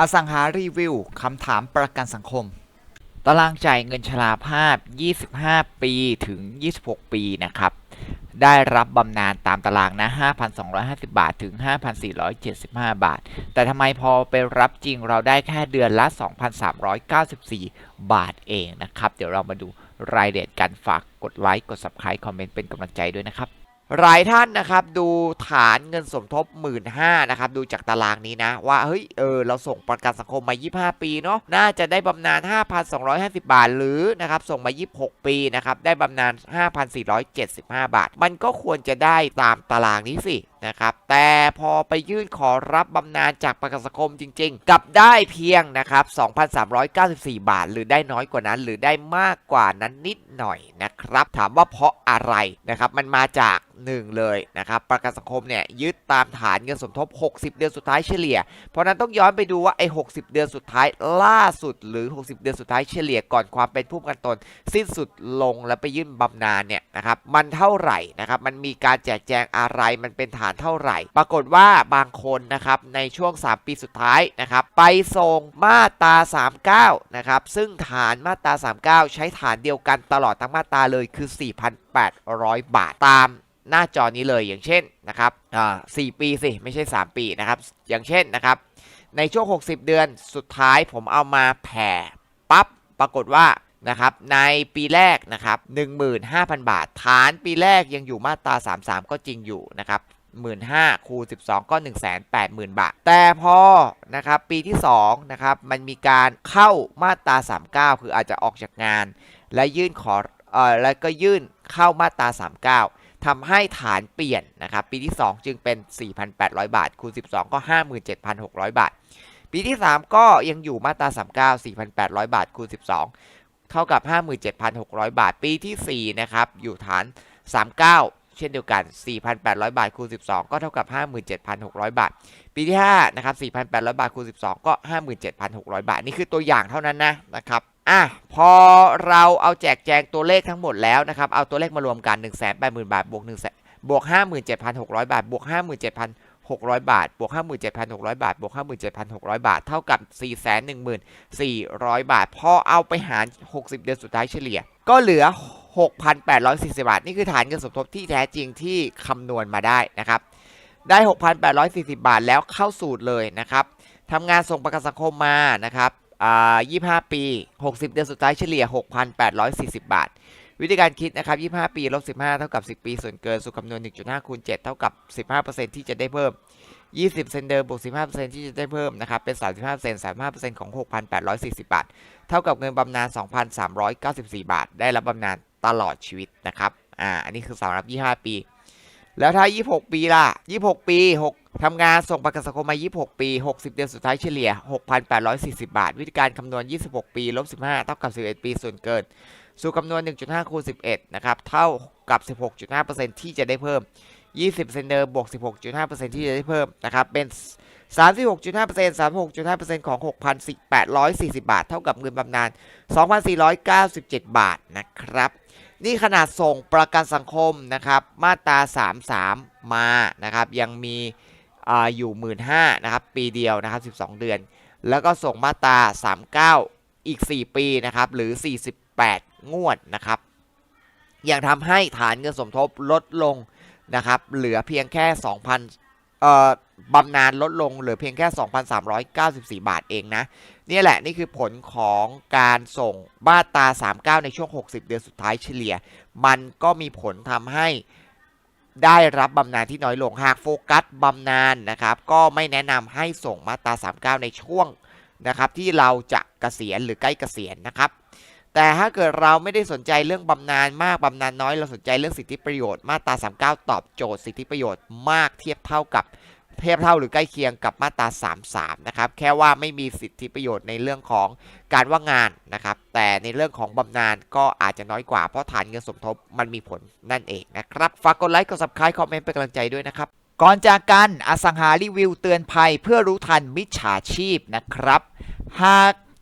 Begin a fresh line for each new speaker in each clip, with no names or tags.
อสังหารีวิวคำถามประกันสังคม ตารางจ่ายเงินชราภาพ 25 ปีถึง 26 ปีนะครับ ได้รับบำนาญตามตารางนะ 5,250 บาทถึง 5,475 บาท แต่ทำไมพอไปรับจริงเราได้แค่เดือนละ 2,394 บาทเองนะครับ เดี๋ยวเรามาดูรายละเอียดกันฝากกดไลค์ กด Subscribe คอมเมนต์เป็นกำลังใจด้วยนะครับ หลายท่านนะครับดูฐานเงินสมทบ 1 5ื่นนะครับดูจากตารางนี้นะ ว่าเฮ้ยเออเราส่งประกันสังคมมา 25 ปีเนาะน่าจะได้บำนาญ 5,250 บาท หรือนะครับส่งมา 26 ปีนะครับได้บำนาญ 5,475 บาท มันก็ควรจะได้ตามตารางนี้สิ นะครับ แต่พอไปยื่นขอรับบำนาญจากประกันสังคมจริง ๆ กลับได้เพียงนะครับ 2,394 บาท หรือได้น้อยกว่านั้น หรือได้มากกว่านั้นนิดหน่อยนะครับ ถามว่าเพราะอะไรนะครับ มันมาจาก1เลยนะครับ ประกันสังคมเนี่ยยึดตามฐานเงินสมทบ 60 เดือนสุดท้ายเฉลี่ย เพราะนั้นต้องย้อนไปดูว่าไอ้60 เดือนสุดท้ายล่าสุด หรือ 60 เดือนสุดท้ายเฉลี่ยก่อนความเป็นผู้ประกันตน สิ้นสุดลงแล้วไปยื่นบำนาญเนี่ยนะครับ มันเท่าไหร่นะครับ มันมีการแจกแจงอะไร มันเป็นฐานเท่าไหร่ ปรากฏว่าบางคนนะครับในช่วง 3 ปีสุดท้ายนะครับไปส่งมาตรา39นะครับซึ่งฐานมาตรา 39 ใช้ฐานเดียวกันตลอดทั้งมาตราเลยคือ 4,800 บาทตามหน้าจอนี้เลยอย่างเช่นนะครับอ่าสปีสิไม่ใช่ 3 ปีนะครับอย่างเช่นนะครับในช่วง 60 เดือนสุดท้ายผมเอามาแผ่ปั๊บปรากฏว่านะครับในปีแรกนะครับ15,000 บาท ฐานปีแรกยังอยู่มาตรา 33 ก็จริงอยู่นะครับ 15,000คูณ12 ก็ 180,000 บาท แต่พอนะครับปีที่2นะครับมันมีการเข้ามาตรา 39 คืออาจจะออกจากงาน และยื่นขอเอ่อแล้วก็ยื่นเข้ามาตรา 39ทำให้ฐานเปลี่ยนนะครับ ปีที่ 2 จึงเป็น 4,800 บาท คูณ 12 ก็ 57,600 บาท ปีที่ 3 ก็ยังอยู่มาตรา39 4,800 บาท คูณ 12 เท่ากับ 57,600 บาท ปีที่ 4 นะครับ อยู่ฐาน 39 เช่นเดียวกัน 4,800 บาทคูณ 12 ก็เท่ากับ 57,600 บาท ปีที่5นะครับ 4,800 บาทคูณ 12 ก็ 57,600 บาท นี่คือตัวอย่างเท่านั้นนะนะครับอะพอเราเอาแจกแจงตัวเลขทั้งหมดแล้วนะครับ เอาตัวเลขมารวมกัน 1 8 0 0 0 0 บาท บวก1บวก 57,600 บาท บวก 57,600 บาท บวก 57,600 บาท บวก 57,600 บาท เท่ากับ 414,400 บาท พอเอาไปหาร 60 เดือนสุดท้ายเฉลี่ย ก็เหลือ 6,840 บาท นี่คือฐานเงินสมทบที่แท้จริงที่คำนวณมาได้นะครับ ได้ 6,840 บาทแล้วเข้าสูตรเลยนะครับทำงานส่งประกันสังคมมานะครับอ่า25 ปี 60 เดือนสุดท้ายเฉลี่ย 6,840 บาท วิธีการคิดนะครับ 25 ปีลบ15 เท่ากับ 10 ปี ส่วนเกิน สูตรคำนวณ 1.5 คูณ 7 เท่ากับ 15%ที่จะได้เพิ่ม 20 เซนเดิมบวก 15%ที่จะได้เพิ่มนะครับ เป็น 35% 35%ของ 6,840 บาท เท่ากับเงินบำนาญ 2,394 บาท ได้รับบำนาญ ตลอดชีวิตนะครับ อ่า อันนี้คือสำหรับ 25 ปี แล้วถ้า 26 ปีล่ะ 26 ปี 6ทำงานส่งประกันสังคมมา 26 ปี 60 เดือนสุดท้ายเฉลี่ย 6,840 บาท วิธีการคำนวณ 26 ปีลบ15 เท่ากับ 11 ปี ส่วนเกิน สูตรคำนวณ 1.5 คูณ 11 นะครับ เท่ากับ 16.5%ที่จะได้เพิ่ม 20เซนเดิมบวก 16.5%ที่จะได้เพิ่มนะครับ เป็น 36.5% 36.5%ของ 6,840 บาท เท่ากับเงินบำนาญ 2,497 บาทนะครับ นี่ขนาดส่งประกันสังคมนะครับ มาตรา 33 มานะครับ ยังมีออยู่ 15,000นะครับ ปีเดียวนะครับ 12 เดือน แล้วก็ส่งมาตรา 39 อีก 4 ปีนะครับ หรือ 48 งวดนะครับ ยังทำให้ฐานเงินสมทบลดลงนะครับ เหลือเพียงแค่ 2,000 บำนาญลดลงเหลือเพียงแค่ 2,394 บาทเองนะ นี่แหละนี่คือผลของการส่งมาตา 39 ในช่วง 60 เดือนสุดท้ายเฉลี่ย มันก็มีผลทำให้ได้รับบำนาญที่น้อยลง หากโฟกัสบำนาญนะครับ ก็ไม่แนะนำให้ส่งมาตรา 39 ในช่วงนะครับที่เราจะเกษียณหรือใกล้เกษียณนะครับ แต่ถ้าเกิดเราไม่ได้สนใจเรื่องบำนาญมากบำนาญน้อยเราสนใจเรื่องสิทธิประโยชน์มาตรา39 ตอบโจทย์สิทธิประโยชน์มากเทียบเท่ากับเทียบเท่าหรือใกล้เคียงกับมาตรา 33 นะครับ แค่ว่าไม่มีสิทธิประโยชน์ในเรื่องของการว่างงานนะครับ แต่ในเรื่องของบำนาญก็อาจจะน้อยกว่า เพราะฐานเงินสมทบมันมีผลนั่นเองนะครับ ฝากกดไลค์ กด subscribe คอมเมนต์เป็นกำลังใจด้วยนะครับ ก่อนจากกัน อสังหารีวิวเตือนภัยเพื่อรู้ทันมิจฉาชีพนะครับ หาก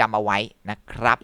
จำเอาไว้นะครับ